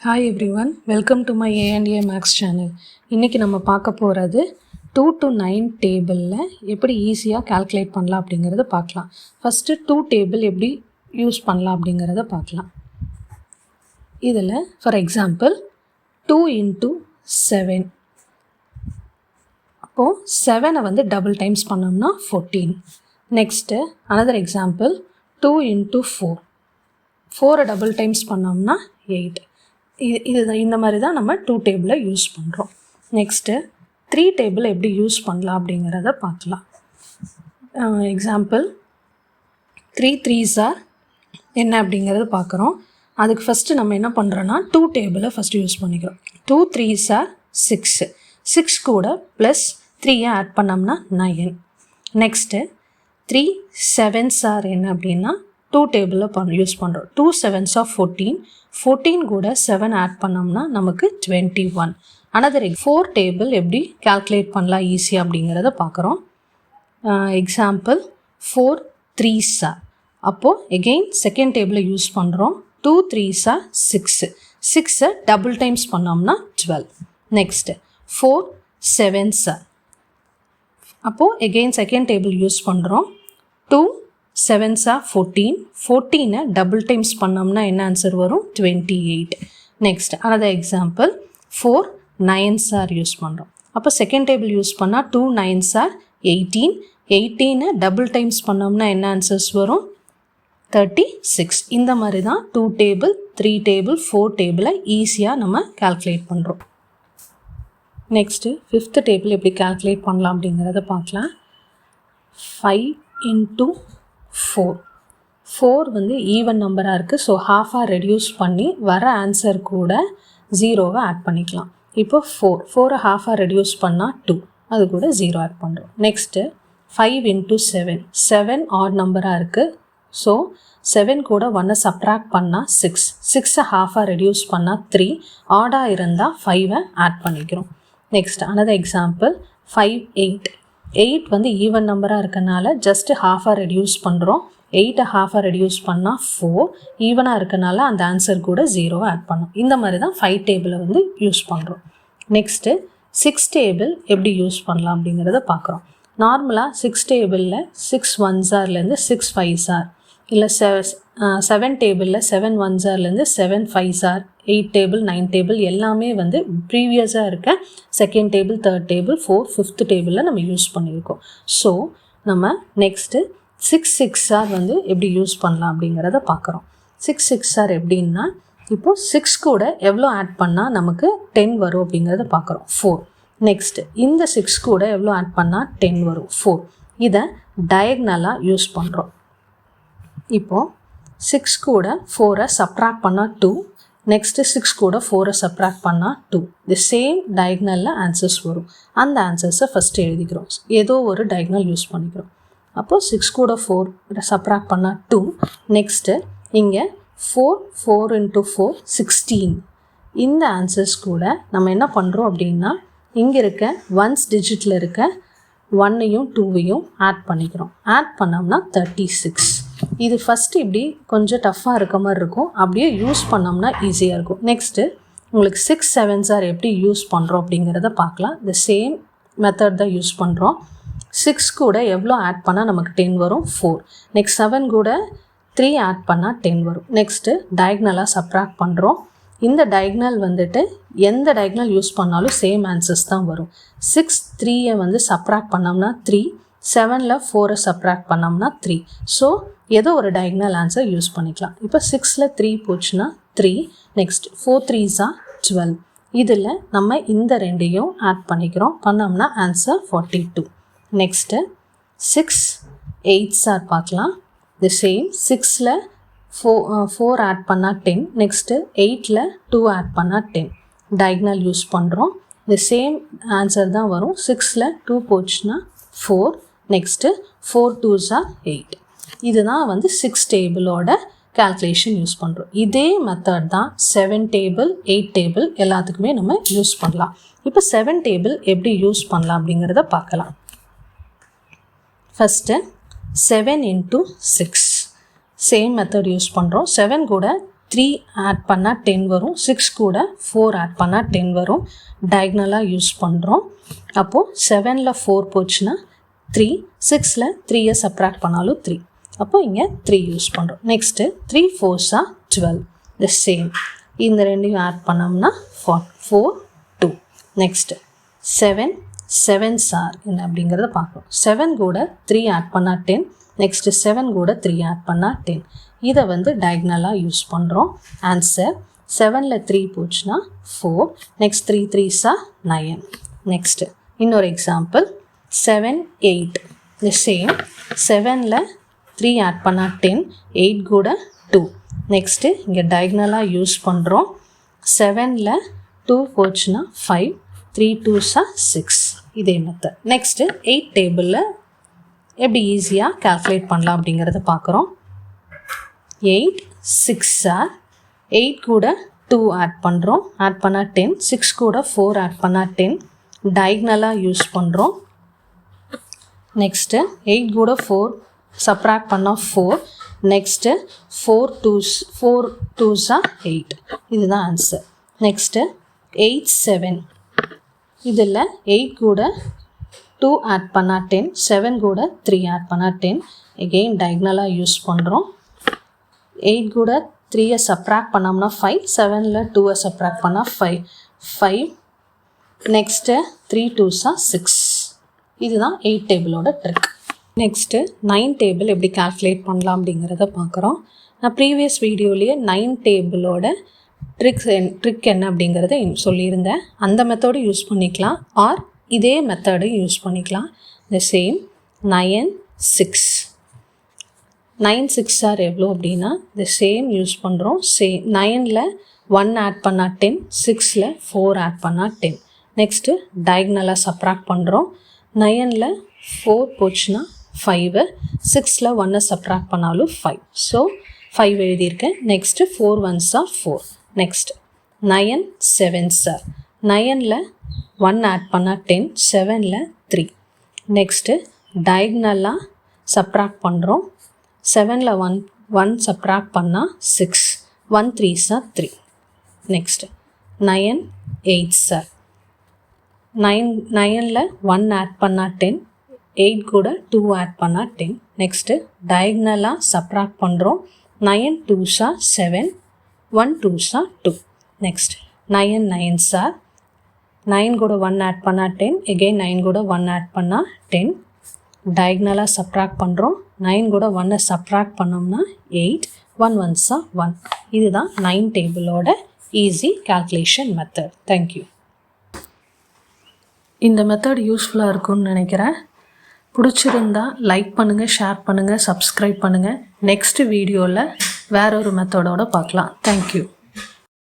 Hi everyone welcome to my A N D A maths channel இன்றைக்கி நம்ம பார்க்க போகிறது டூ டு நைன் டேபிளில் எப்படி ஈஸியாக கால்குலேட் பண்ணலாம் அப்படிங்கிறத பார்க்கலாம். ஃபஸ்ட்டு டூ டேபிள் எப்படி யூஸ் பண்ணலாம் அப்படிங்கிறத பார்க்கலாம். இதில் for example two into seven அப்போது செவனை வந்து டபுள் டைம்ஸ் பண்ணோம்னா fourteen next another example two into four ஃபோரை டபுள் டைம்ஸ் பண்ணோம்னா எயிட் இது இது இந்த மாதிரி தான் நம்ம டூ டேபிளை யூஸ் பண்ணுறோம் நெக்ஸ்ட்டு த்ரீ டேபிள் எப்படி யூஸ் பண்ணலாம் அப்படிங்கிறத பார்க்கலாம். எக்ஸாம்பிள் த்ரீ த்ரீஸ் ஆர் என்ன அப்படிங்கிறத பார்க்குறோம். அதுக்கு ஃபஸ்ட்டு நம்ம என்ன பண்ணுறோன்னா டூ டேபிளை ஃபஸ்ட்டு யூஸ் பண்ணிக்கிறோம். Two threes are six six கூட ப்ளஸ் த்ரீயை ஆட் பண்ணோம்னா nine next three sevens are என்ன அப்படின்னா டூ டேபிளில் பண் யூஸ் பண்ணுறோம் two sevens of fourteen fourteen கூட செவன் ஆட் பண்ணோம்னா நமக்கு twenty one another four table எப்படி கால்குலேட் பண்ணலாம் ஈஸி அப்படிங்கிறத பார்க்குறோம். எக்ஸாம்பிள் ஃபோர் த்ரீ சார் அப்போது எகெயின் செகண்ட் டேபிளை யூஸ் பண்ணுறோம் டூ த்ரீ சா சிக்ஸு சிக்ஸை டபுள் டைம்ஸ் பண்ணோம்னா டுவெல் நெக்ஸ்ட்டு ஃபோர் செவன்ஸா அப்போது எகெயின் செகண்ட் டேபிள் யூஸ் பண்ணுறோம் டூ செவன்ஸா ஃபோர்டீன் ஃபோர்டீனை டபுள் டைம்ஸ் பண்ணோம்னா என்ன ஆன்சர் வரும்? Twenty eight next another example four nines are use பண்ணுறோம் அப்போ செகண்ட் டேபிள் யூஸ் பண்ணால் டூ நைன்ஸ் ஆர் எயிட்டீன் எயிட்டீனை டபுள் டைம்ஸ் பண்ணோம்னா என்ன ஆன்சர்ஸ் வரும்? தேர்ட்டி சிக்ஸ் இந்த மாதிரி தான் two table three table four டேபிளை ஈஸியாக நம்ம கால்குலேட் பண்ணுறோம் நெக்ஸ்ட்டு ஃபிஃப்த்து டேபிள் எப்படி கால்குலேட் பண்ணலாம் அப்படிங்கிறத பார்க்கலாம். ஃபைவ் இன்ட்டு ஃபோர் ஃபோர் வந்து ஈவன் நம்பராக இருக்குது ஸோ ஹாஃபாக ரெடியூஸ் பண்ணி வர ஆன்சர் கூட ஜீரோவை ஆட் பண்ணிக்கலாம். இப்போ ஃபோர் ஃபோரை ஹாஃபாக ரெடியூஸ் பண்ணால் டூ அது கூட ஜீரோ ஆட் பண்ணுறோம் next five into seven seven add நம்பராக இருக்குது ஸோ செவன் கூட ஒன்னை சப்ராக்ட் பண்ணால் சிக்ஸ் சிக்ஸை ஹாஃபாக ரெடியூஸ் பண்ணால் த்ரீ ஆடாக இருந்தால் ஃபைவை ஆட் பண்ணிக்கிறோம். Next another example five eight eight வந்து ஈவன் நம்பராக இருக்கனால ஜஸ்ட்டு ஹாஃபாக ரெடியூஸ் பண்ணுறோம் எயிட்டை ஹாஃபாக ரெடியூஸ் பண்ணால் ஃபோர் ஈவனாக இருக்கனால அந்த ஆன்சர் கூட ஜீரோவை ஆட் பண்ணோம். இந்த மாதிரி தான் ஃபைவ் டேபிளை வந்து யூஸ் பண்ணுறோம் நெக்ஸ்ட்டு சிக்ஸ் டேபிள் எப்படி யூஸ் பண்ணலாம் அப்படிங்கிறத பார்க்குறோம். நார்மலாக சிக்ஸ் டேபிளில் சிக்ஸ் ஒன் ஜார்லேருந்து சிக்ஸ் ஃபைவ் ஜார் இல்லை செவ செவன் டேபிளில் செவன் ஒன் ஜார்லேருந்து செவன் ஃபைவ் ஜார் எயிட் டேபிள் நைன் டேபிள் எல்லாமே வந்து ப்ரீவியஸாக இருக்க second table third table four fifth டேபிளில் நம்ம யூஸ் பண்ணியிருக்கோம். ஸோ நம்ம நெக்ஸ்ட்டு சிக்ஸ் சிக்ஸ் ஆர் வந்து எப்படி யூஸ் பண்ணலாம் அப்படிங்கிறத பார்க்குறோம். சிக்ஸ் சிக்ஸ் ஆர் எப்படின்னா இப்போது சிக்ஸ் கூட எவ்வளோ ஆட் பண்ணால் நமக்கு டென் வரும் அப்படிங்கிறத பார்க்குறோம். ஃபோர் நெக்ஸ்ட்டு இந்த சிக்ஸ் கூட எவ்வளோ ஆட் பண்ணால் டென் வரும். ஃபோர் இதை டயக்னலாக யூஸ் பண்ணுறோம் இப்போது சிக்ஸ் கூட ஃபோரை சப்ராக்ட் பண்ணால் டூ நெக்ஸ்ட்டு சிக்ஸ் கூட ஃபோரை சப்ராக்ட் பண்ணால் டூ தி சேம் டயக்னலில் ஆன்சர்ஸ் வரும். அந்த ஆன்சர்ஸை ஃபஸ்ட்டு எழுதிக்கிறோம். ஏதோ ஒரு டயக்னல் யூஸ் பண்ணிக்கிறோம். அப்போது சிக்ஸ் கூட ஃபோர் சப்ராக்ட் பண்ணால் டூ நெக்ஸ்ட்டு இங்கே four four into four sixteen இந்த ஆன்சர்ஸ் கூட நம்ம என்ன பண்ணுறோம் அப்படின்னா இங்கே இருக்க ஒன்ஸ் டிஜிட்டில் இருக்க ஒன்னையும் டூவையும் ஆட் பண்ணிக்கிறோம். ஆட் பண்ணோம்னா தேர்ட்டி சிக்ஸ் இது ஃபஸ்ட்டு இப்படி கொஞ்சம் டஃப்பாக இருக்க மாதிரி இருக்கும். அப்படியே யூஸ் பண்ணோம்னா ஈஸியாக இருக்கும். நெக்ஸ்ட்டு உங்களுக்கு சிக்ஸ் செவன்ஸ் ஆர் எப்படி யூஸ் பண்ணுறோம் அப்படிங்கிறத பார்க்கலாம். இந்த சேம் மெத்தட் தான் யூஸ் பண்ணுறோம் சிக்ஸ் கூட எவ்வளோ ஆட் பண்ணால் நமக்கு டென் வரும்? ஃபோர் நெக்ஸ்ட் செவன் கூட த்ரீ ஆட் பண்ணால் டென் வரும். நெக்ஸ்ட்டு டயக்னலாக சப்ராக்ட் பண்ணுறோம் இந்த டயக்னல் வந்துட்டு எந்த டயக்னல் யூஸ் பண்ணாலும் சேம் ஆன்சர்ஸ் தான் வரும். சிக்ஸ் த்ரீயை வந்து சப்ராக்ட் பண்ணோம்னா த்ரீ செவனில் ஃபோரை சப்ராக்ட் பண்ணோம்னா த்ரீ ஸோ ஏதோ ஒரு டயக்னல் ஆன்சர் யூஸ் பண்ணிக்கலாம். இப்போ சிக்ஸில் த்ரீ போச்சுன்னா த்ரீ நெக்ஸ்ட் ஃபோர் த்ரீஸா டுவெல் இதில் நம்ம இந்த ரெண்டையும் ஆட் பண்ணிக்கிறோம். பண்ணோம்னா answer forty two next six eights பார்க்கலாம். தி சேம் சிக்ஸில் ஃபோ ஃபோர் ஆட் பண்ணால் டென் நெக்ஸ்ட்டு எயிட்டில் டூ ஆட் பண்ணால் டென் டயக்னல் யூஸ் பண்ணுறோம் தி சேம் ஆன்சர் தான் வரும். சிக்ஸில் டூ போச்சுன்னா ஃபோர் நெக்ஸ்ட்டு ஃபோர் டூஸா எயிட் இதுதான் வந்து சிக்ஸ் டேபிளோட கால்குலேஷன் யூஸ் பண்ணுறோம் இதே மெத்தட் தான் செவன் டேபிள் எயிட் டேபிள் எல்லாத்துக்குமே நம்ம யூஸ் பண்ணலாம். இப்போ செவன் டேபிள் எப்படி யூஸ் பண்ணலாம் அப்படிங்கிறத பார்க்கலாம். First seven into six same method use பண்ணுறோம் செவன் கூட த்ரீ ஆட் பண்ணால் டென் வரும். சிக்ஸ் கூட ஃபோர் ஆட் பண்ணால் டென் வரும். டயக்னலாக யூஸ் பண்ணுறோம் அப்போது செவனில் ஃபோர் போச்சுன்னா த்ரீ சிக்ஸில் த்ரீயை சப்ராக்ட் பண்ணாலும் த்ரீ அப்போ இங்கே த்ரீ யூஸ் பண்ணுறோம் நெக்ஸ்ட்டு த்ரீ ஃபோர்ஸாக டுவெல் த சேம் இந்த ரெண்டையும் ஆட் பண்ணோம்னா four four two next seven seven sir என்ன அப்படிங்கிறத பார்க்குறோம் செவன் கூட த்ரீ ஆட் பண்ணால் டென் நெக்ஸ்ட்டு செவன் கூட த்ரீ ஆட் பண்ணால் டென் இதை வந்து டயக்னலாக யூஸ் பண்ணுறோம் ஆன்சர் செவனில் த்ரீ போச்சுன்னா ஃபோர் நெக்ஸ்ட் த்ரீ த்ரீ சா நயன் நெக்ஸ்ட்டு இன்னொரு example seven eight the same செவனில் த்ரீ ஆட் பண்ணால் டென் எயிட் கூட டூ நெக்ஸ்ட்டு இங்கே டயக்னலாக யூஸ் பண்ணுறோம் செவனில் டூ போச்சுன்னா ஃபைவ் த்ரீ டூஸா சிக்ஸ் இதே மெத்தட் நெக்ஸ்ட்டு எயிட் டேபிளில் எப்படி ஈஸியாக கால்குலேட் பண்ணலாம் அப்படிங்கிறத பார்க்குறோம் எயிட் சிக்ஸ் ஆர் எயிட் கூட டூ ஆட் பண்ணுறோம் ஆட் பண்ணால் டென் சிக்ஸ் கூட ஃபோர் ஆட் பண்ணால் டென் டயக்னலாக யூஸ் பண்ணுறோம் நெக்ஸ்ட்டு எயிட் கூட ஃபோர் சப்ராக்ட் பண்ணால் four next four twos four டூஸாக eight இதுதான் ஆன்சர் நெக்ஸ்ட்டு எயிட் செவன் இதில் எயிட் கூட டூ ஆட் பண்ணால் டென் செவன் கூட த்ரீ ஆட் பண்ணால் டென் எகெயின் டயக்னலாக யூஸ் பண்ணுறோம் எயிட் கூட த்ரீயை சப்ராக்ட் பண்ணோம்னா ஃபைவ் செவனில் டூவை சப்ராக்ட் பண்ணால் ஃபைவ் ஃபைவ் நெக்ஸ்ட்டு த்ரீ டூஸாக சிக்ஸ் இதுதான் எயிட் டேபிளோட ட்ரிக் நெக்ஸ்ட்டு நைன் டேபிள் எப்படி கால்குலேட் பண்ணலாம் அப்படிங்கிறத பார்க்குறோம். நான் ப்ரீவியஸ் வீடியோலேயே நைன் டேபிளோட ட்ரிக்ஸ் என் ட்ரிக் என்ன அப்படிங்கிறத சொல்லியிருந்தேன். அந்த மெத்தடு யூஸ் பண்ணிக்கலாம். ஆர் இதே மெத்தடு யூஸ் பண்ணிக்கலாம். The same nine six nine six are எவ்வளோ அப்படின்னா த சேம் யூஸ் பண்ணுறோம் சேம் நைனில் ஒன் ஆட் பண்ணால் டென் சிக்ஸில் ஃபோர் ஆட் பண்ணால் டென் நெக்ஸ்ட்டு டயக்னலாக சப்ராக்ட் பண்ணுறோம் நயனில் ஃபோர் போச்சுன்னா ஃபைவு சிக்ஸில் ஒன்னை சப்ராக்ட் பண்ணாலும் ஃபைவ் ஸோ ஃபைவ் எழுதியிருக்கேன். Next four ஒன்ஸாக four next nine seven sir நயனில் one add பண்ணால் டென் செவனில் த்ரீ நெக்ஸ்ட்டு டயக்னலாக சப்ராக்ட் பண்ணுறோம் செவனில் ஒன் ஒன் சப்ராக்ட் பண்ணால் six one three sir three next nine eight sir nine நயனில் ஒன் ஆட் பண்ணால் ten eight கூட டூ ஆட் பண்ணால் டென். நெக்ஸ்ட்டு டயக்னலாக சப்ராக்ட் பண்ணுறோம் நயன் டூஸா seven one டூஸா two next nine nine sir nine கூட one add பண்ணால் டென் எகெயின் நைன் கூட ஒன் ஆட் பண்ணால் டென் டயக்னலாக சப்ராக்ட் பண்ணுறோம் நைன் கூட ஒன்னை சப்ராக்ட் பண்ணோம்னா எயிட் ஒன் ஒன்ஸா ஒன் இதுதான் nine டேபிளோட easy calculation method thank you இந்த மெத்தட் யூஸ்ஃபுல்லாக இருக்கும்னு நினைக்கிறேன். பிடிச்சிருந்தா லைக் பண்ணுங்கள் ஷேர் பண்ணுங்கள் சப்ஸ்கிரைப் பண்ணுங்கள் நெக்ஸ்ட் வீடியோவில் வேற ஒரு மெத்தடோடு பார்க்கலாம். தேங்க்யூ